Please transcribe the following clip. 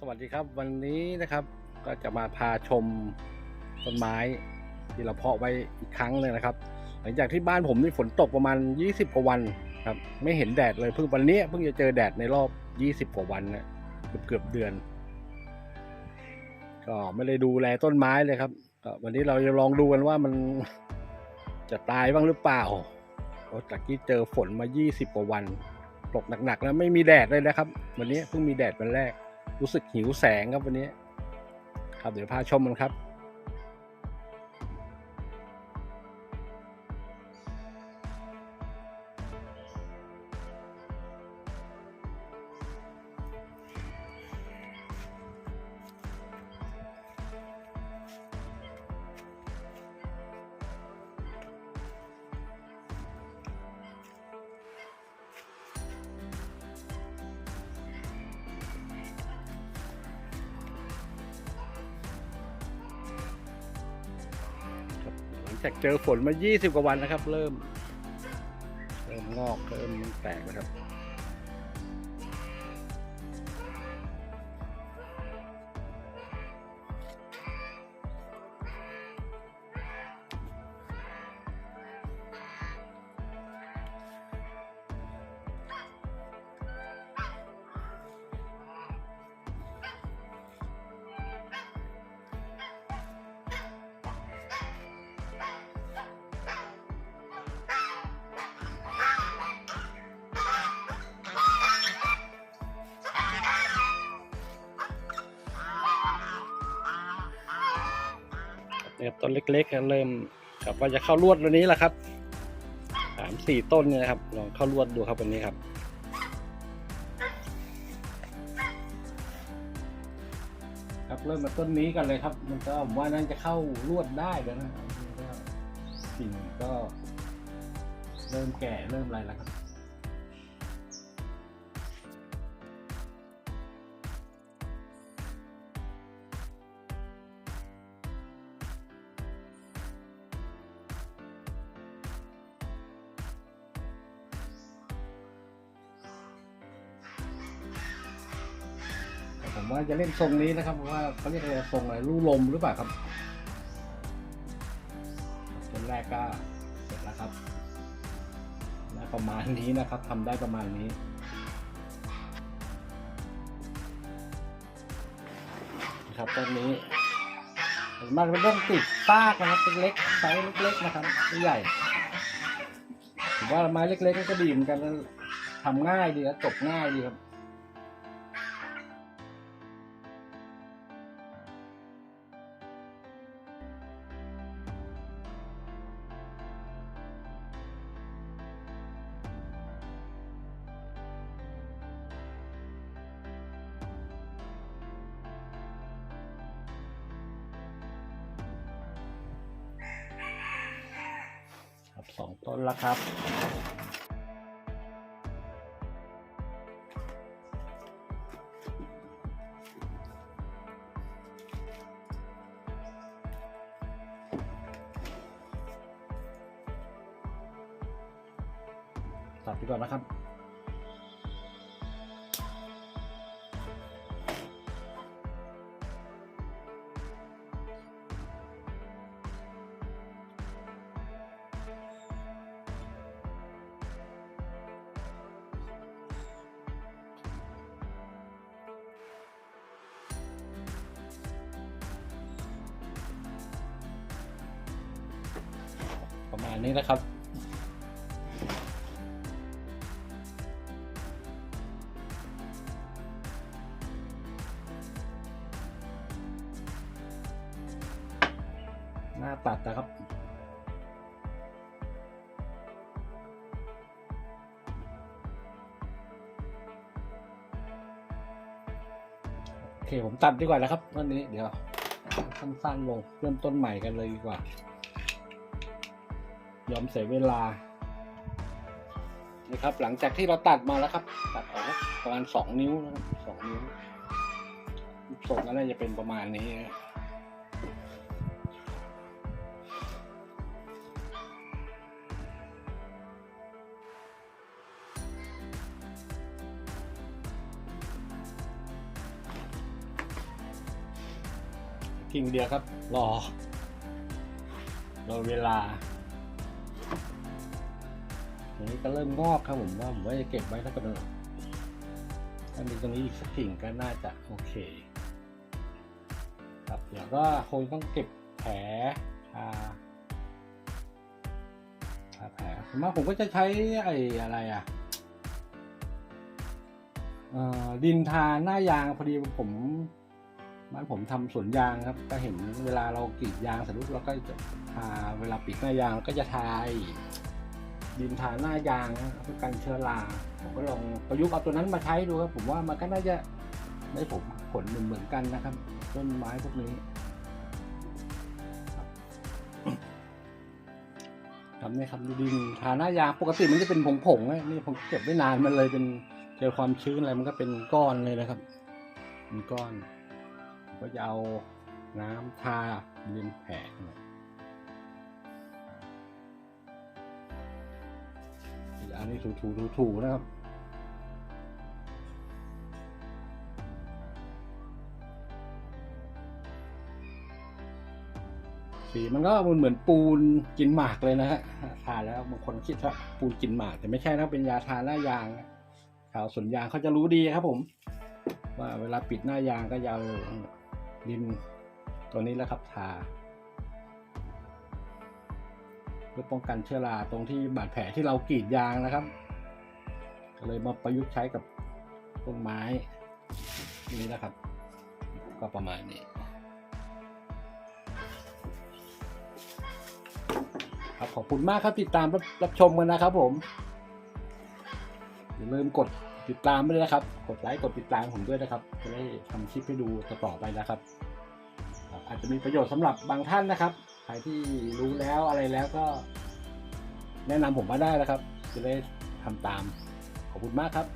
สวัสดีครับวันนี้นะครับก็จะมาพาชมต้นไม้ที่เราเพาะไว้อีกครั้งเลยนะครับ หลังจากที่บ้านผมนี่ฝนตกประมาณ 20 กว่าวันครับไม่เห็นแดดเลยเพิ่งวันนี้เพิ่งจะเจอแดดในรอบ 20 กว่าวันนะเกือบเกือบเดือน ก็ไม่ได้ดูแลต้นไม้เลยครับวันนี้เราจะลองดูกันว่ามันจะตายบ้างหรือเปล่าเพราะจากที่เจอฝนมา 20 กว่าวันตกหนักๆแล้วไม่มีแดดเลยนะครับ วันนี้เพิ่งมีแดดวันแรก รู้สึกหิวแสงครับวันนี้ ครับเดี๋ยวพาชมมันครับ จากเจอฝนมา 20 กว่าวันนะครับ เริ่ม เริ่มงอกเริ่มแตกนะครับ เนี่ยต้นเล็กๆก็เริ่มครับว่าจะเข้าลวดวันนี้แหละครับสามสี่ต้นเนี่ยนะครับลองเข้าลวดดูครับวันนี้ครับครับเริ่มมาต้นนี้กันเลยครับ มันก็ผมว่าน่าจะเข้าลวดได้แล้วนะก็กิ่งก็ เริ่มแก่เริ่มอะไรแล้วครับ ผมว่าจะเล่นทรงนี้นะครับว่าเขาเรียกอะไรทรงอะไรลู่ลมหรือเปล่าครับต้นแรกก็เสร็จแล้วครับและประมาณนี้นะครับทำได้ประมาณนี้นะครับต้นนี้ส่วนเป็นต้นติดซากนะครับเล็กไซส์เล็กๆนะครับไม่ใหญ่ผมว่าไม้เล็กๆก็ดีเหมือนกันทำง่ายดีครับตกง่ายดีครับ สองต้นแล้วครับ ตัดไปก่อนนะครับาณนี้นะครับ หน้าตัดนะครับโอเค ผมตัดดีกว่านะครับวันนี้เดี๋ยวสั้นๆลงเริ่มต้นใหม่กันเลยดีกว่า ยอมเสียเวลานะครับ หลังจากที่เราตัดมาแล้วครับ ตัดออกประมาณสองนิ้วนะครับสองนิ้วรูปทรงก็น่าจะเป็นประมาณนี้นะกิ่งเดียวครับ รอ รอเวลา ตรงนี้ก็เริ่มงอกครับผมว่าผมว่าจะเก็บไว้ถ้าเกิดถ้ามีตรงนี้อีกสักกิ่งก็น่าจะโอเค ครับเดี๋ยวก็คงต้องเก็บแผลทาทาแผลส่วนมาผมก็จะใช้ไอ้อะไรอะดินทาหน้ายางพอดีผมบ้านผมทำสวนยางครับ ก็เห็นเวลาเรากรีดยางเสร็จเราก็จะทาเวลาปิดหน้ายางก็จะทา ดินทาหน้ายางนะเพื่อกันเชื้อราผมก็ลองประยุกต์เอาตัวนั้นมาใช้ดูครับ ผมว่ามันก็น่าจะได้ผลผลเหมือนกันนะครับ ต้นไม้พวกนี้ทำนี่ครับดินทาหน้ายางปกติมันจะเป็นผงๆนะนี่ผมเก็บไว้นานมันเลยเป็นเจอความชื้นอะไรมันก็เป็นก้อนเลยนะครับเป็นก้อนก็จะเอาน้ำทาริมแผล อันนี้ถูๆๆๆนะครับสีมันก็มันเหมือนปูนกินหมากเลยนะฮะทานแล้วบางคนคิดว่าปูนกินหมาก แต่ไม่ใช่นะเป็นยาทาหน้ายางชาวสวนยางเขาจะรู้ดีครับผม ว่าเวลาปิดหน้ายางก็จะเอาดินตัวนี้แหล้วครับทา เพื่อป้องกันเชื้อราตรงที่บาดแผลที่เรากรีดยางนะครับ ก็เลยมาประยุกต์ใช้กับต้นไม้นี่นะครับ ก็ประมาณนี้ครับขอบคุณมากครับติดตามรับรบชมกันนะครับผมอย่าลืมกดติดตามไปด้วยนะครับ กดไลค์กดติดตามผมด้วยนะครับ จะได้ทำคลิปให้ดูต่อไปนะครับ อาจจะมีประโยชน์สำหรับบางท่านนะครับ ใครที่รู้แล้วอะไรแล้วก็ แนะนำผมมาได้นะครับ จะได้ทำตาม ขอบคุณมากครับ